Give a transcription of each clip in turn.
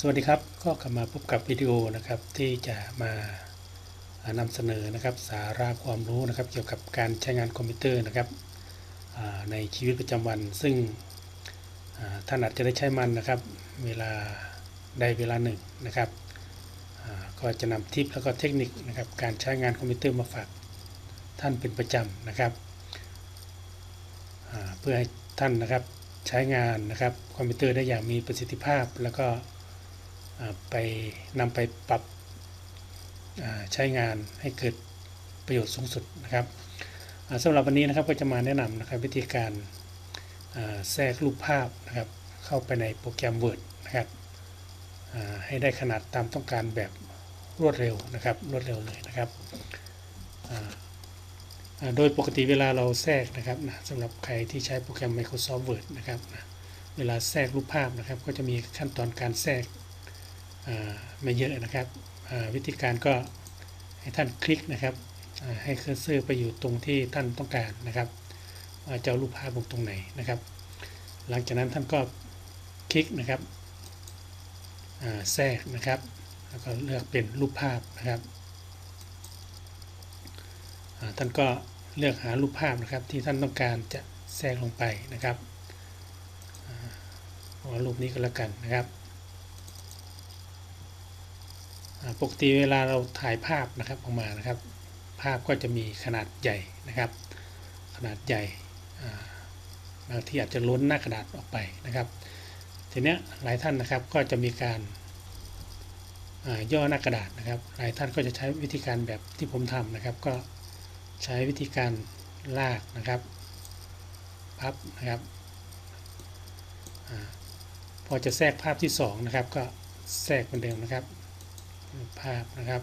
สวัสดีครับ ก็กลับมาพบกับวิดีโอนะครับที่จะมานำเสนอนะครับสาระความรู้นะครับ เกี่ยวกับการใช้งานคอมพิวเตอร์นะครับในชีวิตประจำวัน ซึ่งท่านอาจจะได้ใช้มันนะครับ เวลาใดเวลาหนึ่งนะครับก็จะนำทิปแล้วก็เทคนิคนะครับการใช้งานคอมพิวเตอร์มาฝากท่านเป็นประจำนะครับเพื่อให้ท่านนะครับใช้งานนะครับคอมพิวเตอร์ได้อย่างมีประสิทธิภาพแล้วก็ ไปนำไปปรับใช้งานให้เกิดประโยชน์สูงสุดนะครับสำหรับวันนี้นะครับก็จะมาแนะนำนะครับวิธีการแทรกรูปภาพนะครับเข้าไปในโปรแกรม Word นะครับให้ได้ขนาดตามต้องการแบบรวดเร็วนะครับรวดเร็วเลยนะครับโดยปกติเวลาเราแทรกนะครับนะสำหรับใครที่ใช้โปรแกรม Microsoft Word นะครับนะเวลาแทรกรูปภาพนะครับ ก็จะมีขั้นตอนการแทรก ไม่เยอะนะครับวิธีการก็ให้ท่านคลิกนะครับให้เคอร์เซอร์ไปอยู่ตรงที่ท่านต้องการนะครับว่าจะเอารูปภาพลงตรงไหนนะครับ หลังจากนั้นท่านก็คลิกนะครับแทรกนะครับ แล้วก็เลือกเป็นรูปภาพนะครับท่านก็เลือกหารูปภาพนะครับที่ท่านต้องการจะแทรกลงไปนะครับอ่าเอารูปนี้ก็แล้วกันนะครับ อ่า ปกติเวลาเราถ่ายภาพนะครับออกมานะครับ ภาพก็จะมีขนาดใหญ่นะครับ ขนาดใหญ่บางทีอาจจะล้นหน้ากระดาษออกไปนะครับ ทีเนี้ยหลายท่านนะครับก็จะมีการาย่อหน้ากระดาษนะครับ หลายท่านก็จะใช้วิธีการแบบที่ผมทำนะครับ ก็ใช้วิธีการลากนะครับพับนะครับอพอจะแทรกภาพที่สองนะครับ ก็แทรกเหมือนเดิมนะครับ ภาพนะครับ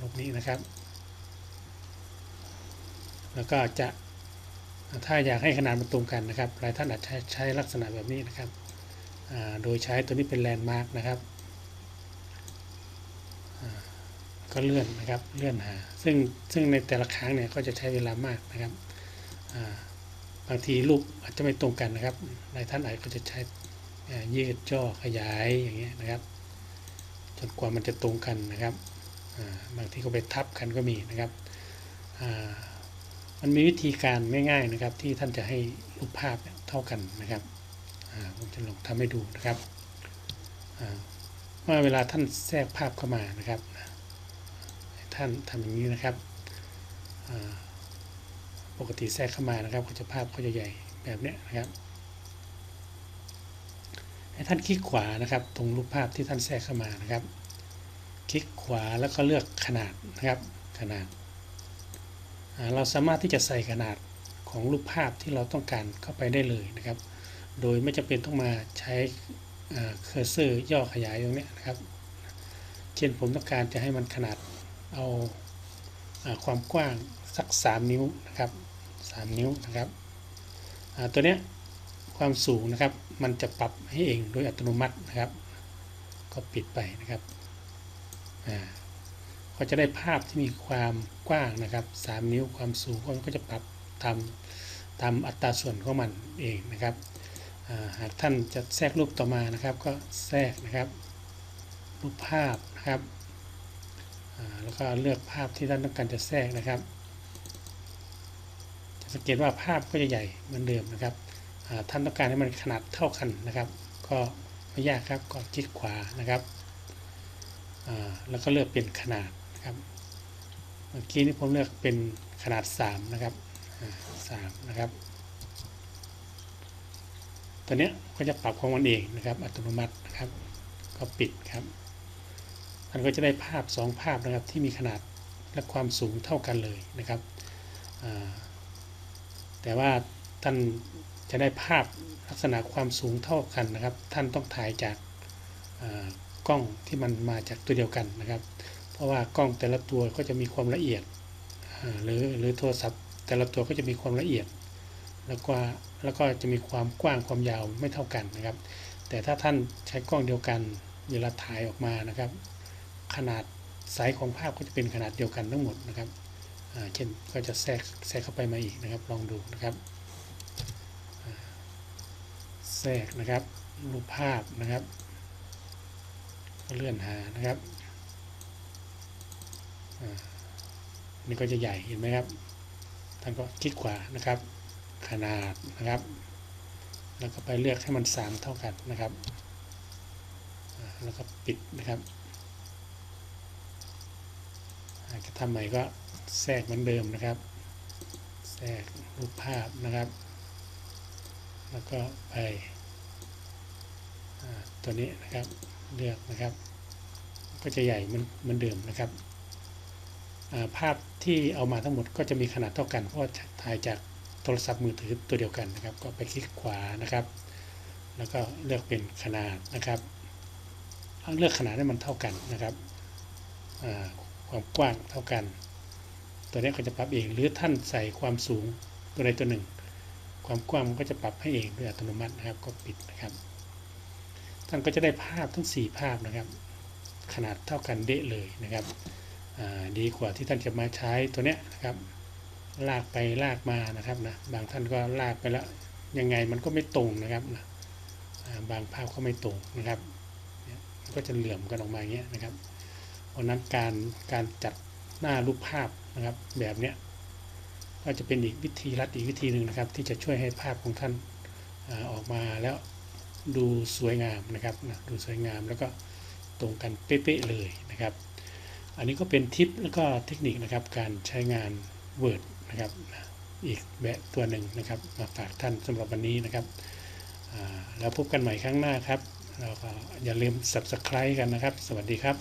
รูปนี้นะครับ แล้วก็จะถ้าอยากให้ขนาดมันตรงกันนะครับหลายท่านอาจจะใช้ใช้ลักษณะแบบนี้นะครับ โดยใช้ตัวนี้เป็นแลนด์มาร์กนะครับ ก็เลื่อนนะครับ เลื่อนหา ซึ่งซึ่งในแต่ละครั้งเนี่ยก็จะใช้เวลามากนะครับ บางทีรูปอาจจะไม่ตรงกันนะครับ หลายท่านอาจจะใช้ยืดย่อขยายอย่างเงี้ยนะครับ นกว่ามันจะตรงกันนะครับบางทีก็ไปทับกันก็มีนะครับมันมีวิธีการง่าย ๆนะครับ ที่ท่านจะให้รูปภาพเท่ากันนะครับผมจะลองทำให้ดูนะครับว่าเวลาท่านแทรกภาพเข้ามานะครับท่านทำอย่างนี้นะครับปกติแทรกเข้ามานะครับก็จะภาพก็จะใหญ่แบบนี้นะครับ ให้ท่านคลิกขวานะครับ ตรงรูปภาพที่ท่านแทรกเข้ามานะครับ คลิกขวาแล้วก็เลือกขนาดนะครับ ขนาดาเราสามารถที่จะใส่ขนาดของรูปภาพที่เราต้องการเข้าไปได้เลยนะครับ โดยไม่จำเป็นต้องมาใช้เคอร์เซอร์ย่อขยายตรงนี้นะครับ เช่นผมต้องการจะให้มันขนาดเอาอาความกว้างสัก 3 นิ้วนะครับ 3 นิ้วนะครับตัวเนี้ย ความสูงนะครับ มันจะปรับให้เองโดยอัตโนมัตินะครับ ก็ปิดไปนะครับอ่าก็จะได้ภาพที่มีความกว้างนะครับ 3 นิ้วความสูงมันก็จะปรับตามตามอัตราส่วนของมันเองนะครับอ่าหากท่านจะแทรกรูปต่อมานะครับ ก็แทรกนะครับ รูปภาพนะครับอ่าแล้วก็เลือกภาพที่ท่านต้องการจะแทรกนะครับ จะสังเกตว่าภาพก็จะใหญ่เหมือนเดิมนะครับ ท่านต้องการให้มันขนาดเท่ากันนะครับ ก็ไม่ยากครับก็คลิกขวานะครับแล้วก็เลือกเป็นขนาดนะครับเมื่อกี้นี้ผมเลือกเป็นขนาด 3 นะครับอ่าสามนะครับตัวเนี้ยก็จะปรับของมันเองนะครับ อัตโนมัตินะครับ ก็ปิดครับมันก็จะได้ภาพ 2 ภาพนะครับที่มีขนาดและความสูงเท่ากันเลยนะครับแต่ว่าท่าน จะได้ภาพลักษณะความสูงเท่ากันนะครับ ท่านต้องถ่ายจากกล้องที่มันมาจากตัวเดียวกันนะครับ เพราะว่ากล้องแต่ละตัวก็จะมีความละเอียดหรือหรือโทรศัพท์ แต่ละตัวก็จะมีความละเอียด แล้วก็แล้วก็จะมีความกว้างความยาวไม่เท่ากันนะครับ แต่ถ้าท่านใช้กล้องเดียวกันเวลาถ่ายออกมานะครับ ขนาดไซส์ของภาพก็จะเป็นขนาดเดียวกันทั้งหมดนะครับเช่นก็จะแทรกแทรกเข้าไปมาอีกนะครับ ลองดูนะครับ ทรกนะครับ รูปภาพนะครับ เลื่อนหานะครับนี่ก็จะใหญ่เห็นไหมครับ ท่านก็คลิกขวานะครับ ขนาดนะครับ แล้วก็ไปเลือกให้มันสามเท่ากันนะครับ แล้วก็ปิดนะครับอ่าจะทำใหม่ก็แทรกเหมือนเดิมนะครับ แทรกรูปภาพนะครับ แล้วก็ไป ตัวนี้นะครับเลือกนะครับ ก็จะใหญ่มือนเหมือนเดิมนะครับาภาพที่เอามาทั้งหมดก็จะมีขนาดเท่ากันเพราะว่าถ่ายจากโทรศัพท์มือถือตัวเดียวกันนะครับ ก็ไปคลิกขวานะครับ แล้วก็เลือกเป็นขนาดนะครับเลือกขนาดให้มันเท่ากันนะครับความกว้างเท่ากัน ตัวนี้ก็จะปรับเองหรือท่านใส่ความสูงตัวใดตัวหนึ่ง ความกว้างมันก็จะปรับให้เองโดยอัตโนมัตินะครับก็ปิดนะครับ ท่านก็จะได้ภาพทั้ง 4 ภาพนะครับ ขนาดเท่ากันเดะเลยนะครับดีกว่าที่ท่านจะมาใช้ตัวเนี้ยนะครับลากไปลากมานะครับนะบางท่านก็ลากไปแล้วยังไงมันก็ไม่ตรงนะครับนะบางภาพก็ไม่ตรงนะครับก็จะเหลื่อมกันออกมาอย่างเงี้ยนะครับเพราะนั้นการการจัดหน้ารูปภาพนะครับแบบเนี้ยก็จะเป็นอีกวิธีรัดอีกวิธีหนึ่งนะครับ ที่จะช่วยให้ภาพของท่านออกมาแล้ว ดูสวยงามนะครับนะดูสวยงามแล้วก็ตรงกันเป๊ะๆเลยนะครับ อันนี้ก็เป็นทิปแล้วก็เทคนิคนะครับการใช้งาน Word นะครับนะอีกแบบตัวหนึ่งนะครับมาฝากท่านสำหรับวันนี้นะครับแล้วพบกันใหม่ครั้งหน้าครับแล้วก็อย่าลืม Subscribe กันนะครับ สวัสดีครับ